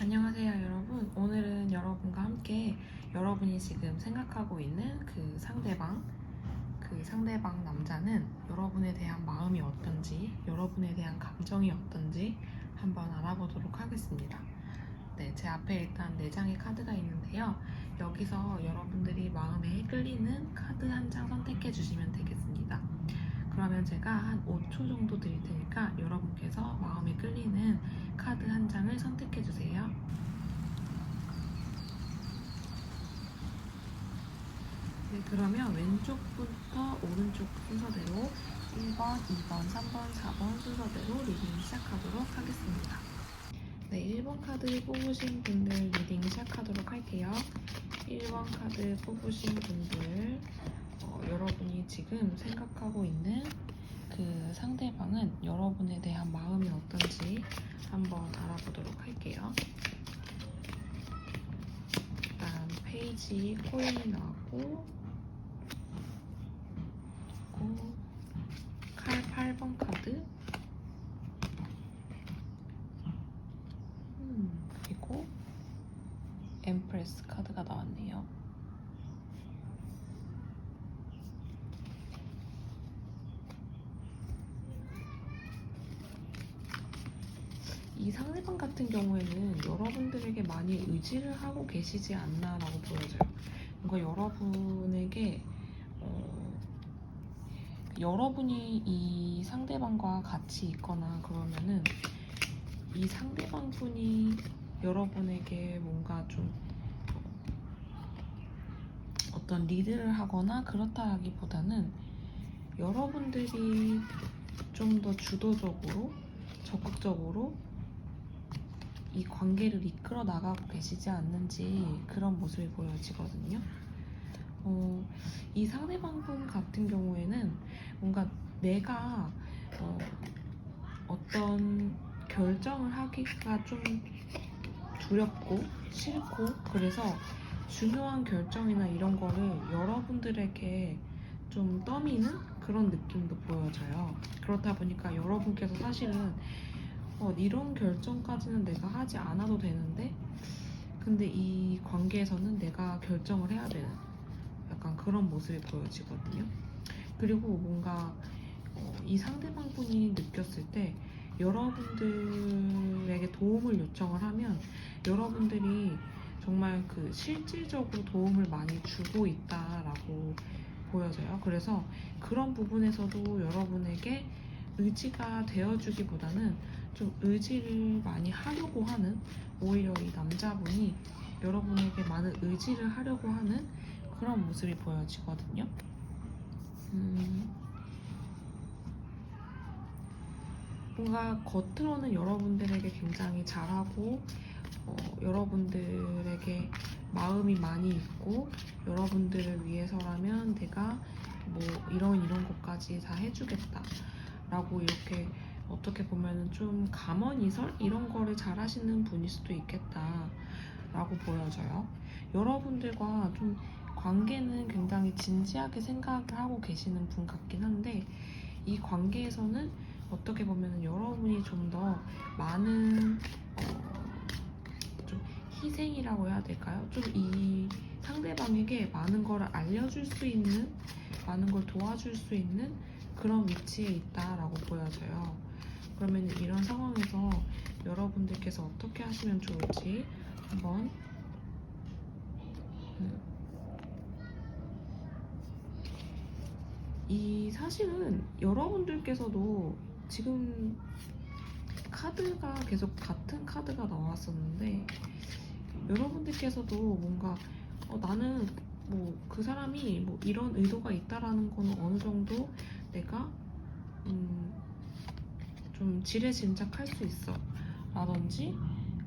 안녕하세요 여러분. 오늘은 여러분과 함께 여러분이 지금 생각하고 있는 그 상대방 그 상대방 남자는 여러분에 대한 마음이 어떤지 여러분에 대한 감정이 어떤지 한번 알아보도록 하겠습니다. 네, 제 앞에 일단 4장의 카드가 있는데요. 여기서 여러분들이 마음에 끌리는 카드 한 장 선택해 주시면 되겠습니다 그러면 제가 한 5초 정도 드릴 테니까 여러분께서 마음에 끌리는 카드 한 장을 선택해 주세요. 네, 그러면 왼쪽부터 오른쪽 순서대로 1번, 2번, 3번, 4번 순서대로 리딩 시작하도록 하겠습니다. 네, 1번 카드 뽑으신 분들 리딩 시작하도록 할게요. 1번 카드 뽑으신 분들 어, 여러분이 지금 생각하고 있는 그 상대방은 여러분에 대한 마음이 어떤지 한번 알아보도록 할게요. 일단 페이지 코인이 나왔고 그리고 칼 8번 카드 음, 그리고 엠프레스 카드가 나왔네요. 이 상대방 같은 경우에는 여러분들에게 많이 의지를 하고 계시지 않나라고 보여져요. 뭔가 여러분에게 어, 여러분이 이 상대방과 같이 있거나 그러면은 이 상대방 분이 여러분에게 뭔가 좀 어떤 리드를 하거나 그렇다기보다는 여러분들이 좀 더 주도적으로 적극적으로 이 관계를 이끌어 나가고 계시지 않는지 그런 모습이 보여지거든요. 어, 이 상대방 분 같은 경우에는 뭔가 내가 어, 어떤 결정을 하기가 좀 두렵고 싫고 그래서 중요한 결정이나 이런 거를 여러분들에게 좀 떠미는 그런 느낌도 보여져요. 그렇다 보니까 여러분께서 사실은 어, 이런 결정까지는 내가 하지 않아도 되는데 근데 이 관계에서는 내가 결정을 해야 되는 약간 그런 모습이 보여지거든요. 그리고 뭔가 어, 이 상대방 분이 느꼈을 때 여러분들에게 도움을 요청을 하면 여러분들이 정말 그 실질적으로 도움을 많이 주고 있다라고 보여져요. 그래서 그런 부분에서도 여러분에게 의지가 되어주기보다는 좀 의지를 많이 하려고 하는 오히려 이 남자분이 여러분에게 많은 의지를 하려고 하는 그런 모습이 보여지거든요. 음, 뭔가 겉으로는 여러분들에게 굉장히 잘하고 어, 여러분들에게 마음이 많이 있고 여러분들을 위해서라면 내가 뭐 이런 이런 것까지 다 해주겠다 라고 이렇게 어떻게 보면은 좀 감언이설 이런 거를 잘 하시는 분일 수도 있겠다 라고 보여져요 여러분들과 좀 관계는 굉장히 진지하게 생각을 하고 계시는 분 같긴 한데 이 관계에서는 어떻게 보면은 여러분이 좀 더 많은 어, 좀 희생이라고 해야 될까요? 좀 이 상대방에게 많은 걸 알려줄 수 있는 많은 걸 도와줄 수 있는 그런 위치에 있다라고 보여져요. 그러면 이런 상황에서 여러분들께서 어떻게 하시면 좋을지 한번 음. 이 사실은 여러분들께서도 지금 카드가 계속 같은 카드가 나왔었는데 여러분들께서도 뭔가 어, 나는 뭐 그 사람이 뭐 이런 의도가 있다라는 거는 어느 정도 내가? 음, 좀 지레짐작할 수 있어 라든지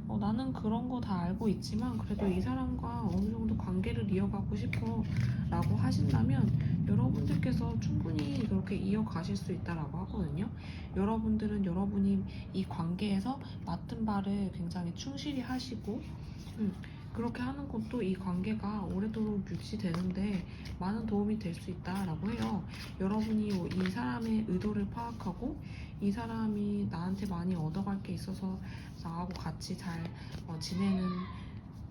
어, 나는 그런 거 다 알고 있지만 그래도 이 사람과 어느 정도 관계를 이어가고 싶어 라고 하신다면 여러분들께서 충분히 그렇게 이어가실 수 있다라고 하거든요. 여러분들은 여러분이 이 관계에서 맡은 바를 굉장히 충실히 하시고 음, 그렇게 하는 것도 이 관계가 오래도록 유지되는데 많은 도움이 될 수 있다라고 해요. 여러분이 이 사람의 의도를 파악하고 이 사람이 나한테 많이 얻어갈 게 있어서 나하고 같이 잘 어, 지내는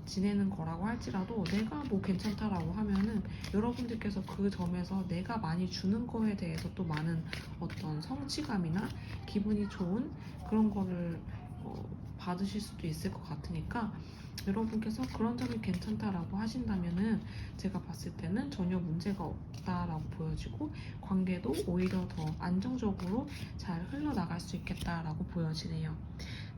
지내는 거라고 할지라도 내가 뭐 괜찮다라고 하면은 여러분들께서 그 점에서 내가 많이 주는 거에 대해서 또 많은 어떤 성취감이나 기분이 좋은 그런 거를 어, 받으실 수도 있을 것 같으니까 여러분께서 그런 점이 괜찮다라고 하신다면은 제가 봤을 때는 전혀 문제가 없다라고 보여지고 관계도 오히려 더 안정적으로 잘 흘러나갈 수 있겠다라고 보여지네요.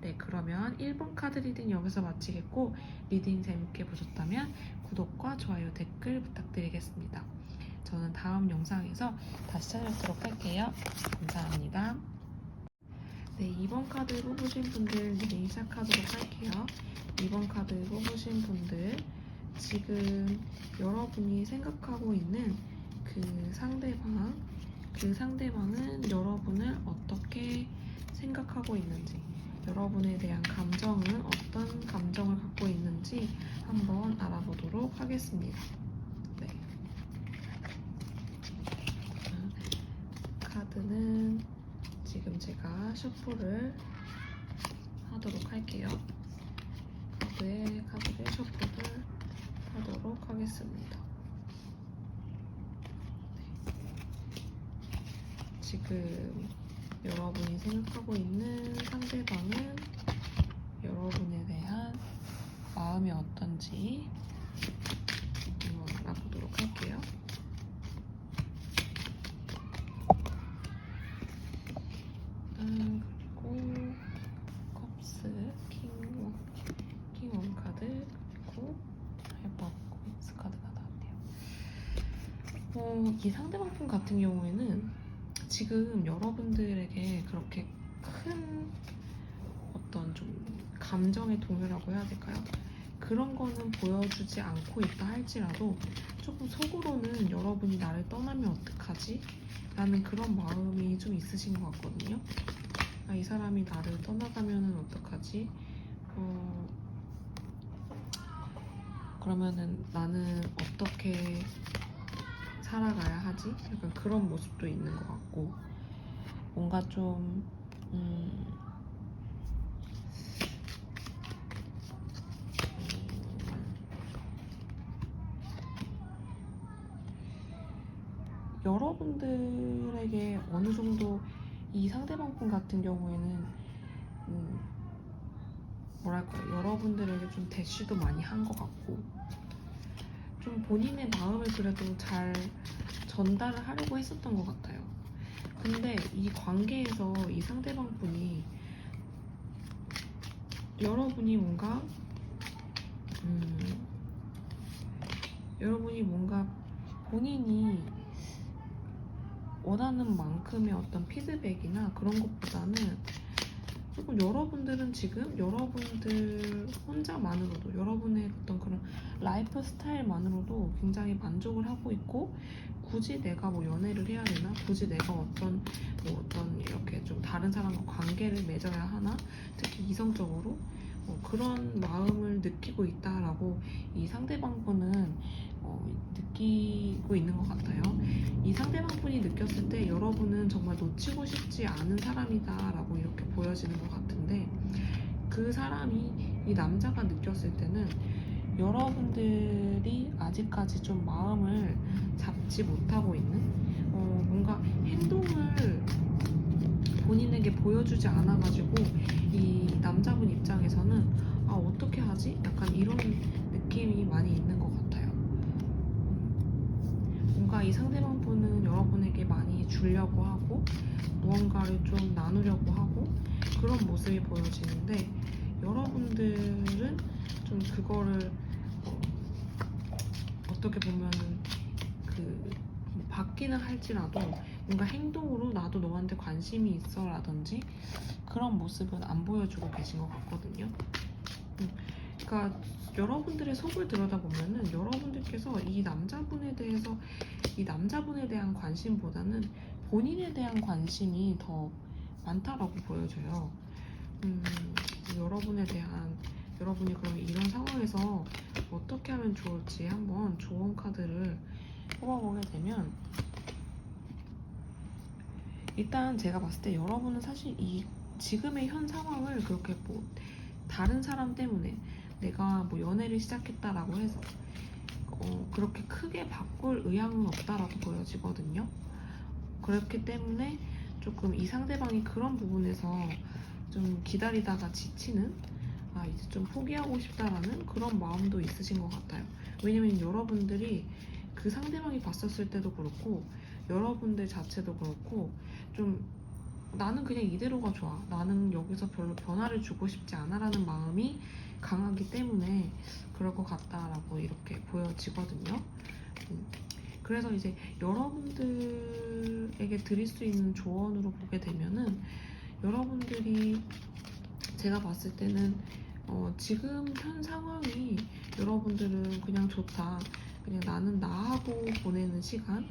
네, 그러면 1번 카드 리딩 여기서 마치겠고 리딩 재밌게 보셨다면 구독과 좋아요, 댓글 부탁드리겠습니다. 저는 다음 영상에서 다시 찾아뵙도록 할게요. 감사합니다. 네, 2번 카드 뽑으신 분들 리딩 시작하도록 할게요. 2번 카드 뽑으신 분들 지금 여러분이 생각하고 있는 그 상대방 그 상대방은 여러분을 어떻게 생각하고 있는지 여러분에 대한 감정은 어떤 감정을 갖고 있는지 한번 알아보도록 하겠습니다. 네. 자, 카드는 지금 제가 셔플을 하도록 할게요. 카드에 카드를 셔플을 하도록 하겠습니다. 네. 지금 여러분이 생각하고 있는 상대방은 여러분에 대한 마음이 어떤지 한번 알아보도록 할게요. 음, 그리고 컵스, 킹원, 킹원 카드, 그리고 하이퍼 코믹스 카드가 나왔네요. 어, 분 같은 경우에는 지금 여러분들에게 그렇게 큰 어떤 좀 감정의 동요라고 해야 될까요? 그런 거는 보여주지 않고 있다 할지라도 조금 속으로는 여러분이 나를 떠나면 어떡하지? 라는 그런 마음이 좀 있으신 것 같거든요. 아, 이 사람이 나를 떠나가면은 어떡하지? 어, 그러면은 나는 어떻게 살아가야 하지? 약간 그런 모습도 있는 것 같고. 뭔가 좀 음, 여러분들에게 어느 정도 이 상대방 분 같은 경우에는 음, 뭐랄까요? 여러분들에게 좀 대쉬도 많이 한 것 같고 좀 본인의 마음을 그래도 잘 전달을 하려고 했었던 것 같아요. 근데 이 관계에서 이 상대방 분이 여러분이 뭔가 음, 여러분이 뭔가 본인이 원하는 만큼의 어떤 피드백이나 그런 것보다는 조금 여러분들은 지금 여러분들 혼자만으로도 여러분의 어떤 그런 라이프 스타일만으로도 굉장히 만족을 하고 있고 굳이 내가 뭐 연애를 해야 되나? 굳이 내가 어떤 뭐 어떤 이렇게 좀 다른 사람과 관계를 맺어야 하나? 특히 이성적으로? 뭐 그런 마음을 느끼고 있다라고 이 상대방 분은 어, 느끼고 있는 것 같아요. 이 상대방 분이 느꼈을 때 여러분은 정말 놓치고 싶지 않은 사람이다라고 이렇게 보여지는 것 같은데 그 사람이 이 남자가 느꼈을 때는 여러분들이 아직까지 좀 마음을 잡지 못하고 있는 어, 뭔가 행동을 본인에게 보여주지 않아가지고 이 남자분 입장에서는 아 어떻게 하지? 약간 이런 느낌이 많이 있는 것 같아요. 음, 뭔가 이 상대방 분은 여러분에게 많이 주려고 하고 무언가를 좀 나누려고 하고 그런 모습이 보여지는데 여러분들은 좀 그거를 어, 어떻게 보면은 그뭐 바뀌는 할지라도 뭔가 행동으로 나도 너한테 관심이 있어 라든지 그런 모습은 안 보여주고 계신 것 같거든요. 음, 그러니까 여러분들의 속을 들여다보면은 여러분들께서 이 남자분에 대해서 이 남자분에 대한 관심보다는 본인에 대한 관심이 더 많다라고 보여져요. 음, 여러분에 대한 여러분이 그럼 이런 상황에서 어떻게 하면 좋을지 한번 조언 카드를 뽑아보게 되면 일단 제가 봤을 때 여러분은 사실 이 지금의 현 상황을 그렇게 뭐 다른 사람 때문에 내가 뭐 연애를 시작했다라고 해서 어, 그렇게 크게 바꿀 의향은 없다라고 보여지거든요. 그렇기 때문에 조금 이 상대방이 그런 부분에서 좀 기다리다가 지치는 아 이제 좀 포기하고 싶다라는 그런 마음도 있으신 것 같아요. 왜냐면 여러분들이 그 상대방이 봤었을 때도 그렇고 여러분들 자체도 그렇고 좀 나는 그냥 이대로가 좋아. 나는 여기서 별로 변화를 주고 싶지 않아라는 마음이 강하기 때문에 그럴 것 같다라고 이렇게 보여지거든요. 음, 그래서 이제 여러분들에게 드릴 수 있는 조언으로 보게 되면은 여러분들이 제가 봤을 때는 어, 지금 현 상황이 여러분들은 그냥 좋다. 그냥 나는 나하고 보내는 시간,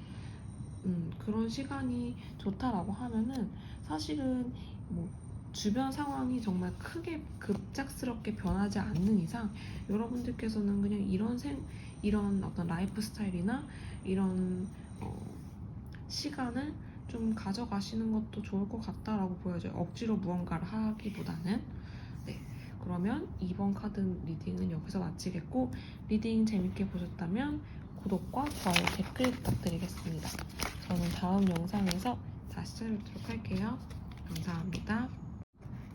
음, 그런 시간이 좋다라고 하면은 사실은 뭐 주변 상황이 정말 크게 급작스럽게 변하지 않는 이상 여러분들께서는 그냥 이런 생 이런 어떤 라이프 스타일이나 이런 어, 시간을 좀 가져가시는 것도 좋을 것 같다라고 보여져요. 억지로 무언가를 하기보다는 네 그러면 2번 카드 리딩은 여기서 마치겠고 리딩 재밌게 보셨다면 구독과 좋아요 댓글 부탁드리겠습니다. 저는 다음 영상에서 다시 찾아뵙도록 할게요. 감사합니다.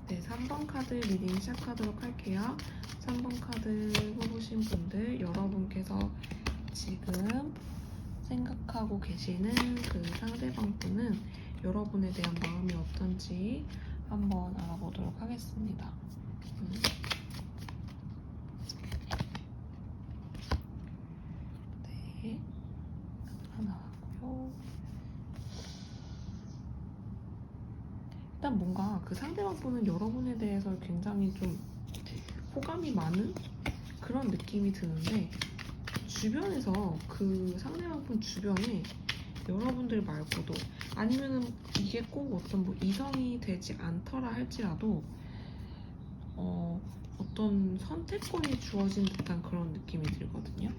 네, 3번 카드 리딩 시작하도록 할게요. 3번 카드 뽑으신 분들, 여러분께서 지금 생각하고 계시는 그 상대방 분은 여러분에 대한 마음이 어떤지 한번 알아보도록 하겠습니다. 음. 네, 하나 하고요. 일단 뭔가 그 상대방 분은 여러분에 대해서 굉장히 좀 호감이 많은 그런 느낌이 드는데 주변에서 그 상대방 분 주변에 여러분들 말고도 아니면은 이게 꼭 어떤 뭐 이성이 되지 않더라 할지라도 어, 어떤 선택권이 주어진 듯한 그런 느낌이 들거든요.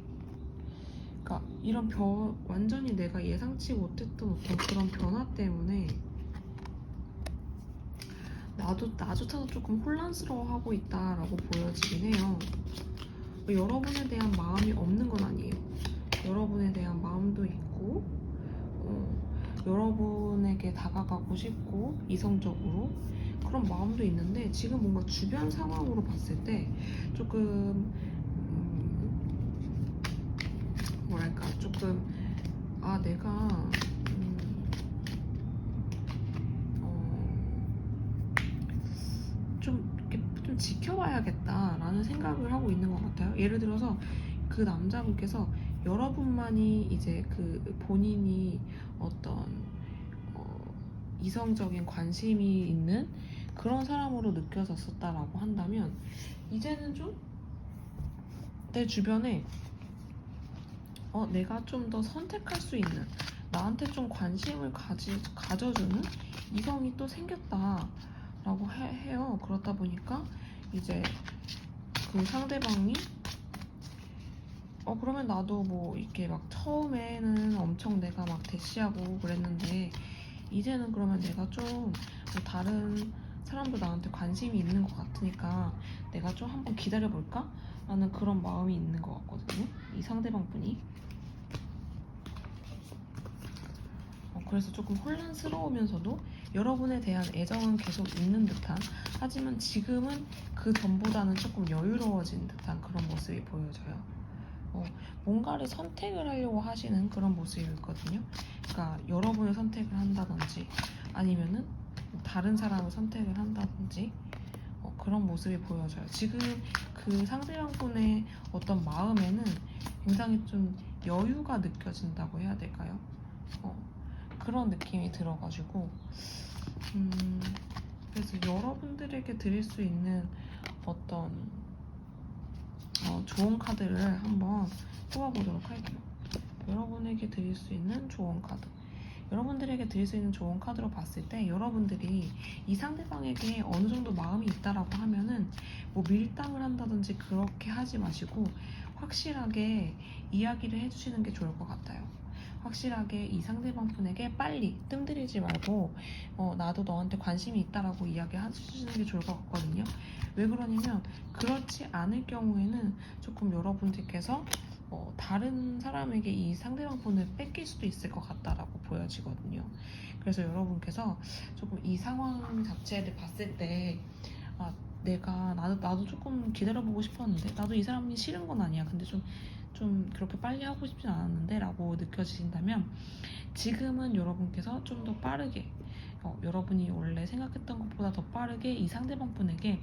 그러니까 이런 변 완전히 내가 예상치 못했던 어떤 그런 변화 때문에 나도 나조차도 조금 혼란스러워하고 있다라고 보여지긴 해요. 여러분에 대한 마음이 없는 건 아니에요. 여러분에 대한 마음도 있고, 어, 여러분에게 다가가고 싶고 이성적으로 그런 마음도 있는데 지금 뭔가 주변 상황으로 봤을 때 조금 음, 뭐랄까 조금 아 내가 음, 어, 좀 이렇게 좀 지켜봐야겠다라는 생각을 하고 있는 것 같아요. 예를 들어서 그 남자분께서 여러분만이 이제 그 본인이 어떤 어, 이성적인 관심이 있는 그런 사람으로 느껴졌었다라고 한다면 이제는 좀 내 주변에 어, 내가 좀 더 선택할 수 있는 나한테 좀 관심을 가지, 가져주는 이성이 또 생겼다라고 해, 해요. 그렇다 보니까 이제 그 상대방이 어 그러면 나도 뭐 이렇게 막 처음에는 엄청 내가 막 대시하고 그랬는데 이제는 그러면 내가 좀 뭐 다른 사람도 나한테 관심이 있는 것 같으니까 내가 좀 한번 기다려 볼까? 라는 그런 마음이 있는 것 같거든요. 이 상대방 분이. 어, 그래서 조금 혼란스러우면서도 여러분에 대한 애정은 계속 있는 듯한 하지만 지금은 그 전보다는 조금 여유로워진 듯한 그런 모습이 보여져요. 어, 뭔가를 선택을 하려고 하시는 그런 모습이 있거든요. 그러니까 여러분을 선택을 한다든지 아니면은 다른 사람을 선택을 한다든지 어, 그런 모습이 보여져요. 지금 그 상대방분의 어떤 마음에는 굉장히 좀 여유가 느껴진다고 해야 될까요? 어, 그런 느낌이 들어가지고 음, 그래서 여러분들에게 드릴 수 있는 어떤 어, 좋은 카드를 한번 뽑아보도록 할게요. 여러분에게 드릴 수 있는 좋은 카드. 여러분들에게 드릴 수 있는 좋은 카드로 봤을 때 여러분들이 이 상대방에게 어느 정도 마음이 있다라고 하면은 뭐 밀당을 한다든지 그렇게 하지 마시고 확실하게 이야기를 해주시는 게 좋을 것 같아요. 확실하게 이 상대방 분에게 빨리 뜸들이지 말고 어, 나도 너한테 관심이 있다라고 이야기 해주시는 게 좋을 것 같거든요. 왜 그러냐면 그렇지 않을 경우에는 조금 여러분들께서 어, 다른 사람에게 이 상대방 분을 뺏길 수도 있을 것 같다라고 보여지거든요. 그래서 여러분께서 조금 이 상황 자체를 봤을 때 아, 내가 나도 나도 조금 기다려보고 싶었는데 나도 이 사람이 싫은 건 아니야. 근데 좀 좀 그렇게 빨리 하고 싶진 않았는데 라고 느껴지신다면 지금은 여러분께서 좀 더 빠르게 어, 여러분이 원래 생각했던 것보다 더 빠르게 이 상대방 분에게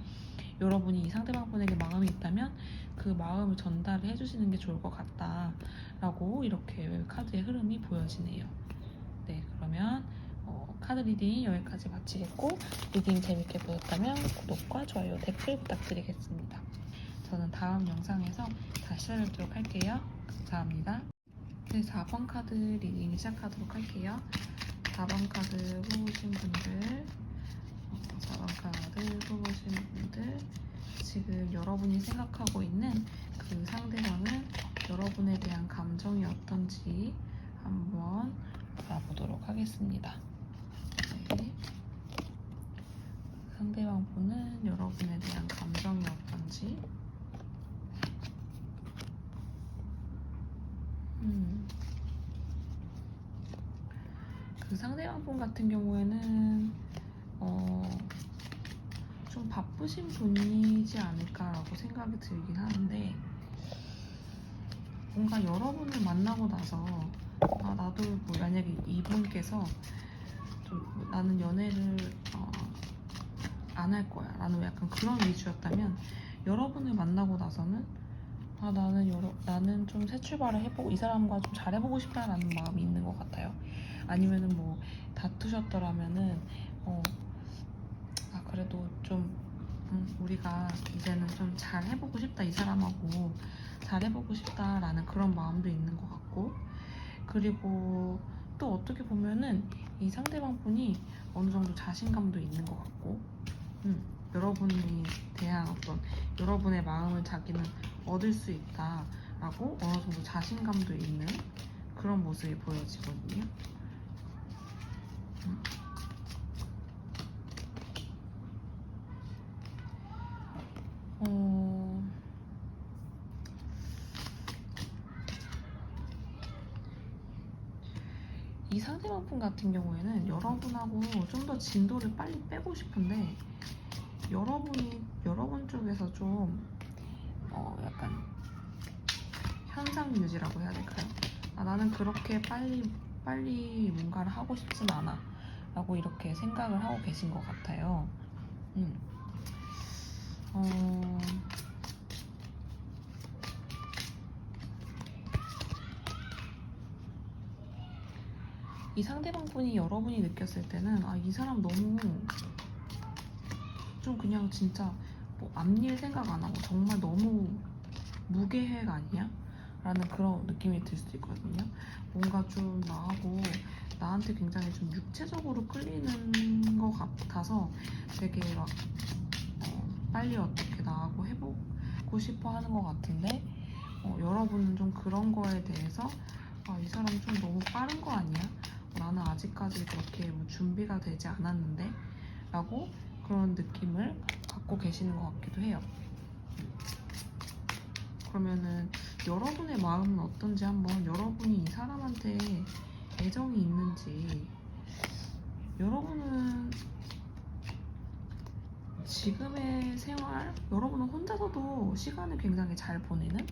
여러분이 이 상대방 분에게 마음이 있다면 그 마음을 전달을 해주시는 게 좋을 것 같다 라고 이렇게 카드의 흐름이 보여지네요. 네, 그러면 어, 카드 리딩 여기까지 마치겠고 리딩 재밌게 보셨다면 구독과 좋아요, 댓글 부탁드리겠습니다. 저는 다음 영상에서 다시 찾아뵙도록 할게요. 감사합니다. 네, 4번 카드 리딩 시작하도록 할게요. 4번 카드 뽑으신 분들, 어, 4번 카드 뽑으신 분들, 지금 여러분이 생각하고 있는 그 상대방은 여러분에 대한 감정이 어떤지 한번 알아보도록 하겠습니다. 네. 상대방 분은 여러분에 대한 감정이 어떤지 음. 그 상대방 분 같은 경우에는 어, 좀 바쁘신 분이지 않을까라고 생각이 들긴 하는데 뭔가 여러분을 만나고 나서 아 나도 뭐 만약에 이분께서 좀 나는 연애를 어, 안할 거야 라는 약간 그런 위주였다면 여러분을 만나고 나서는 아 나는 여러 나는 좀 새 출발을 해보고 이 사람과 좀 잘해보고 싶다라는 마음이 있는 것 같아요. 아니면은 뭐 다투셨더라면은 어 아 그래도 좀 음, 우리가 이제는 좀 잘 해보고 싶다 이 사람하고 잘 해보고 싶다라는 그런 마음도 있는 것 같고 그리고 또 어떻게 보면은 이 상대방 분이 어느 정도 자신감도 있는 것 같고 음, 여러분이 대한 어떤 여러분의 마음을 자기는 얻을 수 있다라고 어느 정도 자신감도 있는 그런 모습이 보여지거든요. 음. 어... 이 상대방 분 같은 경우에는 여러분하고 좀 더 진도를 빨리 빼고 싶은데 여러분이 여러분 쪽에서 좀 어, 약간 현상 유지라고 해야 될까요? 아, 나는 그렇게 빨리 빨리 뭔가를 하고 싶진 않아 라고 이렇게 생각을 하고 계신 것 같아요. 음. 어... 이 상대방 분이 여러분이 느꼈을 때는 아 이 사람 너무 좀 그냥 진짜 뭐 앞일 생각 안 하고 정말 너무 무계획 아니야? 라는 그런 느낌이 들 수도 있거든요. 뭔가 좀 나하고 나한테 굉장히 좀 육체적으로 끌리는 것 같아서 되게 막 어, 빨리 어떻게 나하고 해보고 싶어 하는 것 같은데 어, 여러분은 좀 그런 거에 대해서 아, 이 사람 좀 너무 빠른 거 아니야? 나는 아직까지 그렇게 뭐 준비가 되지 않았는데 라고 그런 느낌을 갖고 계시는 것 같기도 해요. 그러면은 여러분의 마음은 어떤지 한번 여러분이 이 사람한테 애정이 있는지 여러분은 지금의 생활 여러분은 혼자서도 시간을 굉장히 잘 보내는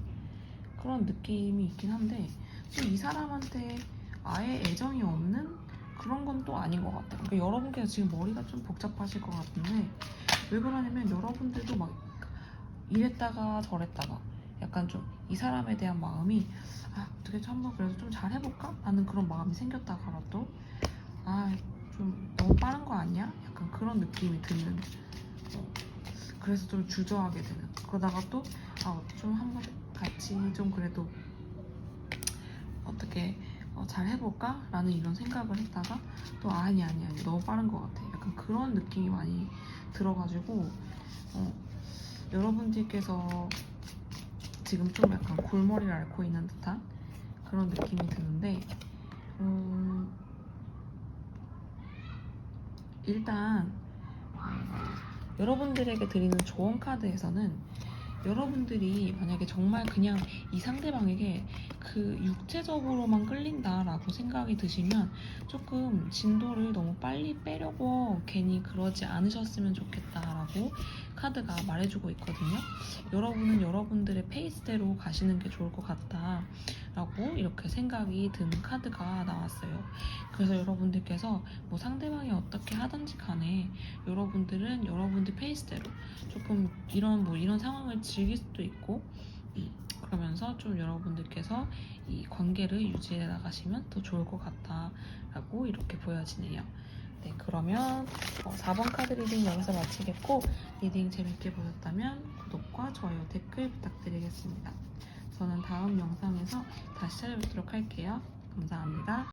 그런 느낌이 있긴 한데 또 이 사람한테 아예 애정이 없는 그런 건 또 아닌 것 같아요. 그러니까 여러분께서 지금 머리가 좀 복잡하실 것 같은데 왜 그러냐면 여러분들도 막 이랬다가 저랬다가 약간 좀 이 사람에 대한 마음이 아 어떻게 한번 그래도 좀 잘해볼까? 하는 그런 마음이 생겼다가라도 아 좀 너무 빠른 거 아니야? 약간 그런 느낌이 드는 어, 그래서 좀 주저하게 되는 그러다가 또 아 좀 한번 같이 좀 그래도 어떻게 어, 잘 해볼까? 라는 이런 생각을 했다가 또 아니 아니 아니 너무 빠른 것 같아 약간 그런 느낌이 많이 들어가지고 어, 여러분들께서 지금 좀 약간 골머리를 앓고 있는 듯한 그런 느낌이 드는데 음, 일단 어, 여러분들에게 드리는 조언 카드에서는 여러분들이 만약에 정말 그냥 이 상대방에게 그 육체적으로만 끌린다라고 생각이 드시면 조금 진도를 너무 빨리 빼려고 괜히 그러지 않으셨으면 좋겠다라고 카드가 말해주고 있거든요. 여러분은 여러분들의 페이스대로 가시는 게 좋을 것 같다 라고 이렇게 생각이 드는 카드가 나왔어요. 그래서 여러분들께서 뭐 상대방이 어떻게 하든지 간에 여러분들은 여러분들 페이스대로 조금 이런 뭐 이런 상황을 즐길 수도 있고 음, 그러면서 좀 여러분들께서 이 관계를 유지해 나가시면 더 좋을 것 같다라고 이렇게 보여지네요. 네, 그러면 어, 4번 카드 리딩 여기서 마치겠고 리딩 재밌게 보셨다면 구독과 좋아요, 댓글 부탁드리겠습니다. 저는 다음 영상에서 다시 찾아뵙도록 할게요. 감사합니다.